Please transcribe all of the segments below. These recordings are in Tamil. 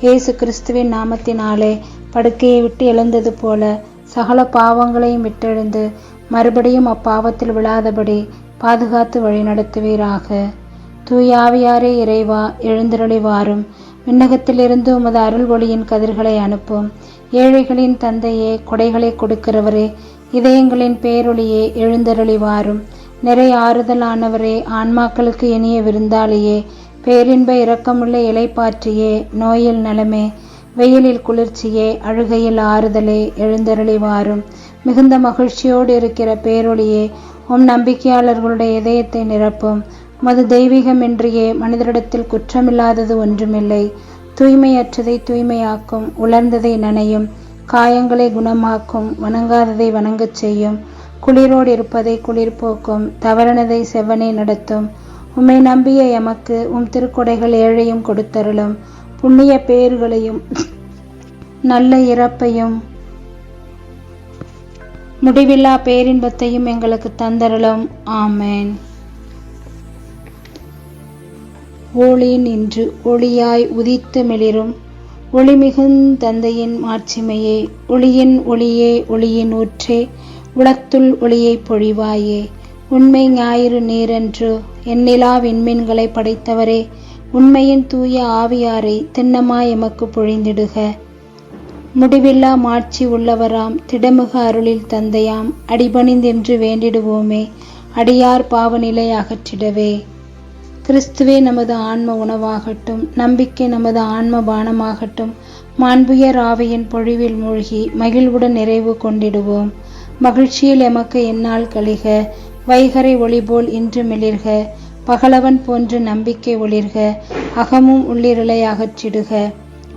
இயேசு கிறிஸ்துவின் நாமத்தினாலே படுக்கையை விட்டு எழுந்தது போல சகல பாவங்களையும் விட்டெழுந்து மறுபடியும் அப்பாவத்தில் விழாதபடி பாதுகாத்து வழிநடத்துவீராக தூயாவியாரே இறைவா எழுந்திரளிவாரும். விண்ணகத்திலிருந்து உமது அருள் ஒளியின் கதிர்களை அனுப்பும். ஏழைகளின் தந்தையே கொடைகளை கொடுக்கிறவரே இதயங்களின் பேரொளியே எழுந்தருளி வாரும் நிறை ஆறுதலானவரே ஆன்மாக்களுக்கு இனிய விருந்தாளியே பேரின்ப இரக்கமுள்ள இலைப்பாற்றியே நோயில் நலமே வெயிலில் குளிர்ச்சியே அழுகையில் ஆறுதலே எழுந்தருளி வாரும் மிகுந்த மகிழ்ச்சியோடு இருக்கிற பேரொளியே உம் நம்பிக்கையாளர்களுடைய இதயத்தை நிரப்பும். மது தெய்வீகமின்றியே மனிதரிடத்தில் குற்றமில்லாதது ஒன்றுமில்லை. தூய்மையற்றதை தூய்மையாக்கும் உலர்ந்ததை நனையும். காயங்களை குணமாக்கும் வணங்காததை வணங்கச் செய்யும். குளிரோடு இருப்பதை குளிர் போக்கும் தவறானதை செவ்வனை நடத்தும். உம்மை நம்பிய எமக்கு உம் திருக்கொடைகள் ஏழையும் கொடுத்தருளும். புண்ணிய பேர்களையும் நல்ல இறப்பையும் முடிவில்லா பேரின்பத்தையும் எங்களுக்கு தந்தருளும். ஆமேன். ஒளி நின்று ஒளியாய் உதித்து மிளிரும். ஒளிமிகுந்தந்தையின் மாட்சிமையே. ஒளியின் ஒளியே ஒளியின் ஊற்றே. உளத்துள் ஒளியை பொழிவாயே. உண்மை ஞாயிறு நீரென்று எண்ணிலா விண்மீன்களை படைத்தவரே உண்மையின் தூய ஆவியாரை திண்ணமாய் எமக்கு பொழிந்திடுக. முடிவில்லா மாட்சி உள்ளவராம் திடமுக அருளில் தந்தையாம் அடிபணிந்தென்று வேண்டிடுவோமே அடியார் பாவநிலை அகற்றிடவே. கிறிஸ்துவே நமது ஆன்ம உணவாகட்டும் நம்பிக்கை நமது ஆன்ம பானமாகட்டும் மாண்புயர் ஆவியின் பொழிவில் மூழ்கி மகிழ்வுடன் நிறைவு கொண்டிடுவோம். மகிழ்ச்சியில் எமக்கு என்னால் கழிக வைகரை ஒளிபோல் இன்று மிளிர்க பகலவன் போன்று நம்பிக்கை ஒளிர்க அகமும் உள்ளிருளை அகற்றிடுக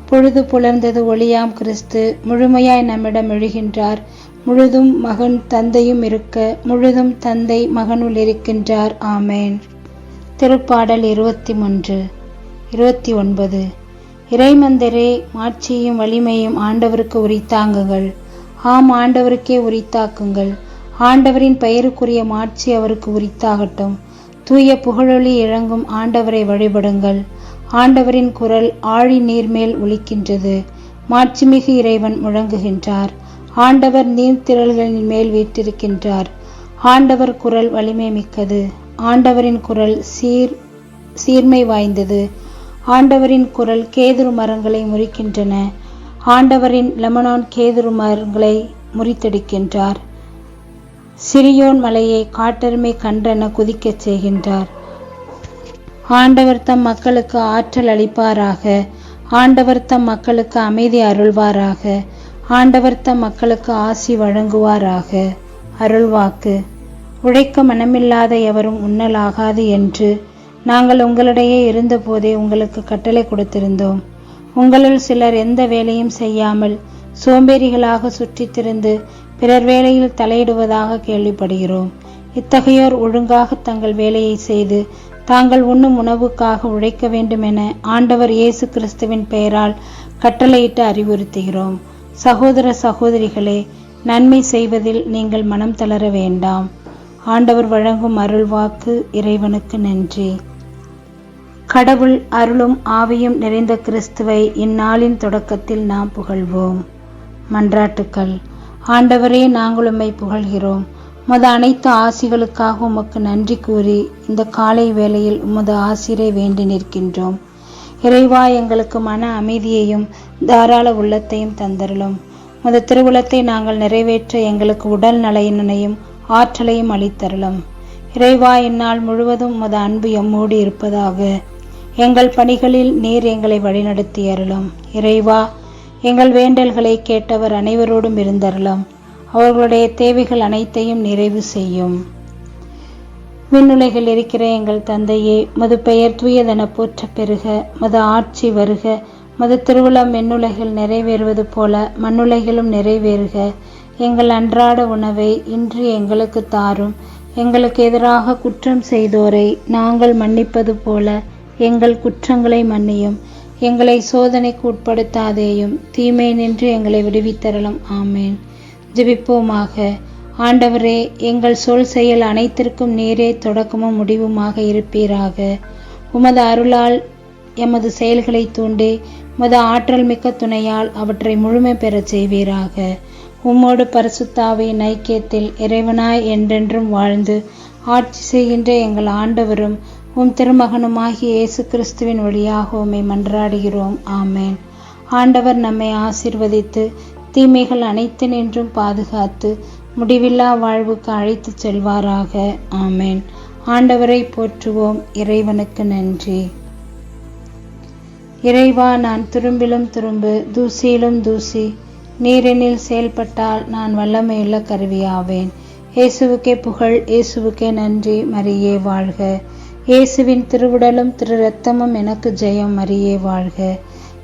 பொழுது புலர்ந்தது ஒளியாம் கிறிஸ்து முழுமையாய் நம்மிடம் எழுகின்றார். முழுதும் மகன் தந்தையும் இருக்க முழுதும் தந்தை மகனுள் இருக்கின்றார். ஆமேன். திருப்பாடல் இருபத்தி மூன்று இருபத்தி ஒன்பது இறைமந்தரே மாட்சியும் வலிமையும் ஆண்டவருக்கு உரித்தாங்குங்கள். ஆம் ஆண்டவருக்கே உரித்தாக்குங்கள். ஆண்டவரின் பெயருக்குரிய மாட்சி அவருக்கு உரித்தாகட்டும். தூய புகழொளி இழங்கும் ஆண்டவரை வழிபடுங்கள். ஆண்டவரின் குரல் ஆழி நீர்மேல் ஒலிக்கின்றது. மாட்சிமிகு இறைவன் முழங்குகின்றார். ஆண்டவர் நீர்த்திரள்களின் மேல் வீற்றிருக்கின்றார். ஆண்டவர் குரல் வலிமை மிக்கது. ஆண்டவரின் குரல் சீர் சீர்மை வாய்ந்தது. ஆண்டவரின் குரல் கேதுரு மரங்களை முறிக்கின்றன. ஆண்டவரின் லெமனான் கேதுரு மரங்களை முறித்தெடுக்கின்றார். சிறியோன் மலையை காட்டெருமை கன்றென குதிக்கச் செய்கின்றார். ஆண்டவர் தம் மக்களுக்கு ஆற்றல் அளிப்பாராக. ஆண்டவர் தம் மக்களுக்கு அமைதி அருள்வாராக. ஆண்டவர் தம் மக்களுக்கு ஆசி வழங்குவாராக. அருள்வாக்கு. உழைக்க மனமில்லாத எவரும் உண்ணலாகாது என்று நாங்கள் உங்களிடையே இருந்தபோதே உங்களுக்கு கட்டளை கொடுத்திருந்தோம். உங்களுள் சிலர் எந்த வேலையும் செய்யாமல் சோம்பேறிகளாக சுற்றித்திருந்து பிறர் வேலையில் தலையிடுவதாக கேள்விப்படுகிறோம். இத்தகையோர் ஒழுங்காக தங்கள் வேலையை செய்து தாங்கள் உண்ணும் உணவுக்காக உழைக்க வேண்டும் என ஆண்டவர் இயேசு கிறிஸ்துவின் பெயரால் கட்டளையிட்டு அறிவுறுத்துகிறோம். சகோதர சகோதரிகளே நன்மை செய்வதில் நீங்கள் மனம் தளர வேண்டாம். ஆண்டவர் வழங்கும் அருள்வாக்கு இறைவனுக்கு நன்றி. கடவுள் அருளும் ஆவியும் நிறைந்த கிறிஸ்துவை இந்நாளின் தொடக்கத்தில் நாம் புகழ்வோம். மன்றாட்டுக்கள். ஆண்டவரே நாங்கள் உம்மை புகழ்கிறோம். உமது அனைத்து ஆசிகளுக்காக உமக்கு நன்றி கூறி இந்த காலை வேளையில் உமது ஆசிரை வேண்டி நிற்கின்றோம். இறைவா எங்களுக்கு மன அமைதியையும் தாராள உள்ளத்தையும் தந்தருளும். உமது திருவுளத்தை நாங்கள் நிறைவேற்ற எங்களுக்கு உடல் நலையினையும் ஆற்றலையும் அளித்தருளும். இறைவா இந்நாள் முழுவதும் உமது அன்பு எம்மோடு இருப்பதாக. எங்கள் பணிகளில் நீர் எங்களை வழிநடத்தி அருளும் இறைவா எங்கள் வேண்டல்களை கேட்டவர் அனைவரோடும் இருந்தருளும் அவர்களுடைய தேவைகள் அனைத்தையும் நிறைவு செய்யும். விண்ணுலகில் இருக்கிற எங்கள் தந்தையே மது பெயர் தூயதென போற்ற பெருக மது ஆட்சி வருக மது திருவிழா மென்னுலகில் நிறைவேறுவது போல மண்ணுலகிலும் நிறைவேறுக. எங்கள் அன்றாட உணவை இன்று எங்களுக்கு தாரும். எங்களுக்கு எதிராக குற்றம் செய்தோரை நாங்கள் மன்னிப்பது போல எங்கள் குற்றங்களை மன்னியும். எங்களை சோதனைக்கு உட்படுத்தாதேயும் தீமை நின்று எங்களை விடுவித்தரலாம் ஆமேன். ஜெபிப்போமாக. ஆண்டவரே எங்கள் சொல் செயல் அனைத்திற்கும் நீரே தொடக்கமும் முடிவுமாக இருப்பீராக. உமது அருளால் எமது செயல்களை தூண்டி உமது ஆற்றல் மிக்க துணையால் அவற்றை முழுமை பெறச் செய்வீராக. உம்மோடு பரிசுத்தாவின் ஐக்கியத்தில் இறைவனாய் என்றென்றும் வாழ்ந்து ஆட்சி செய்கின்ற எங்கள் ஆண்டவரும் உம் திருமகனுமாகிய இயேசு கிறிஸ்துவின் வழியாக உம்மை மன்றாடுகிறோம். ஆமேன். ஆண்டவர் நம்மை ஆசிர்வதித்து தீமைகள் அனைத்து நின்றும் பாதுகாத்து முடிவில்லா வாழ்வுக்கு அழைத்துச் செல்வாராக. ஆமேன். ஆண்டவரை போற்றுவோம். இறைவனுக்கு நன்றி. இறைவா நான் துரும்பிலும் துரும்பு தூசியிலும் தூசி நீரெனில் செயல்பட்டால் நான் வல்லமையுள்ள கருவியாவேன். இயேசுவுக்கே புகழ் இயேசுவுக்கே நன்றி. மரியே வாழ்க. இயேசுவின் திருவுடலும் திரு ரத்தமும் எனக்கு ஜெயம் மரியே வாழ்க.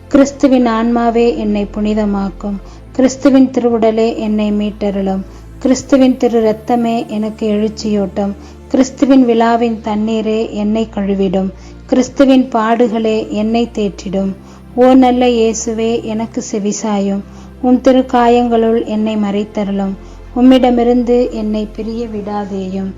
கிறிஸ்துவின் ஆன்மாவே என்னை புனிதமாக்கும். கிறிஸ்துவின் திருவுடலே என்னை மீட்டருளும். கிறிஸ்துவின் திரு ரத்தமே எனக்கு எழுச்சியோட்டம். கிறிஸ்துவின் விழாவின் தண்ணீரே என்னை கழுவிடும். கிறிஸ்துவின் பாடுகளே என்னை தேற்றிடும். ஓ நல்ல இயேசுவே எனக்கு செவிசாயும். உன் திருக்காயங்களுள் என்னை மறைத்தருளும். உம்மிடமிருந்து என்னை பிரிய விடாதேயும்.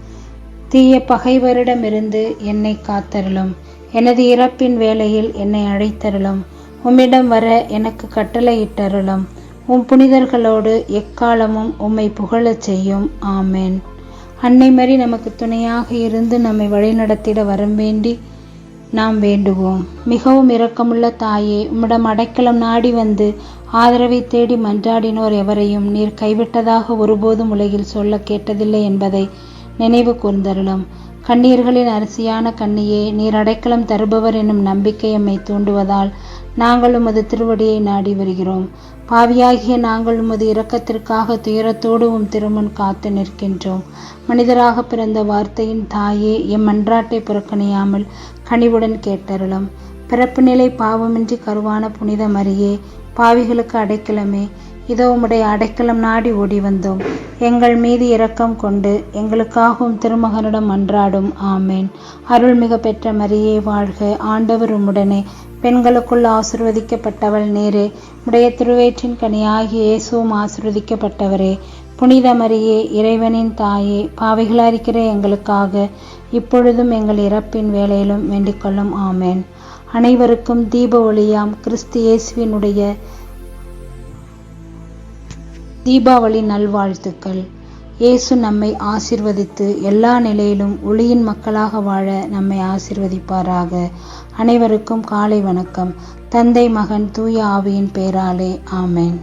தீய பகைவரிடமிருந்து என்னை காத்தருளும். எனது இறப்பின் வேளையில் என்னை அழைத்தருளும். உம்மிடம் வர எனக்கு கட்டளையிட்டருளும். உம் புனிதர்களோடு எக்காலமும் உம்மை புகழச் செய்யும். ஆமேன். அன்னை மாதிரி நமக்கு துணையாக இருந்து நம்மை வழிநடத்திட வரம் வேண்டி நாம் வேண்டுவோம். மிகவும் இரக்கமுள்ள தாயே உம்மிடம் அடைக்கலம் நாடி வந்து ஆதரவை தேடி மன்றாடினோர் எவரையும் நீர் கைவிட்டதாக ஒருபோதும் உலகில் சொல்ல கேட்டதில்லை என்பதை நினைவு கூர்ந்தருளும். கண்ணீர்களின் அரிசியான கண்ணியே நீர் அடைக்கலம் தருபவர் என்னும் நம்பிக்கை எம்மை தூண்டுவதால் நாங்கள் உமது திருவடியை நாடி வருகிறோம். பாவியாகிய நாங்கள் உமது இரக்கத்திற்காக துயரத்தோடு உம் திருமுன் காத்து நிற்கின்றோம். மனிதராக பிறந்த வார்த்தையின் தாயே எம் மன்றாட்டை புறக்கணியாமல் கனிவுடன் கேட்டருளும். பிறப்பு நிலை பாவமின்றி கருவான புனித மரியே பாவிகளுக்கு அடைக்கலமே இதோ உம்முடைய அடைக்கலம் நாடி ஓடி வந்தோம். எங்கள் மீது இரக்கம் கொண்டு எங்களுக்காகவும் திருமகனிடம் அன்றாடும். ஆமேன். அருள்மிக பெற்ற மரியே வாழ்க. ஆண்டவர் உம்முடனே. பெண்களுக்குள் ஆசிர்வதிக்கப்பட்டவள் நேரே. உடைய திருவேற்றின் கனியாகிய இயேசுவும் ஆசிர்வதிக்கப்பட்டவரே. புனித மரியே இறைவனின் தாயே பாவைகளாரிக்கிற எங்களுக்காக இப்பொழுதும் எங்கள் இறப்பின் வேலையிலும் வேண்டிக்கொள்ளும் ஆமேன். அனைவருக்கும் தீப ஒளியாம் கிறிஸ்து இயேசுவினுடைய தீபாவளி நல்வாழ்த்துக்கள். இயேசு நம்மை ஆசிர்வதித்து எல்லா நிலையிலும் ஒளியின் மக்களாக வாழ நம்மை ஆசிர்வதிப்பாராக. அனைவருக்கும் காலை வணக்கம். தந்தை மகன் தூய ஆவியின் பேராலே. ஆமேன்.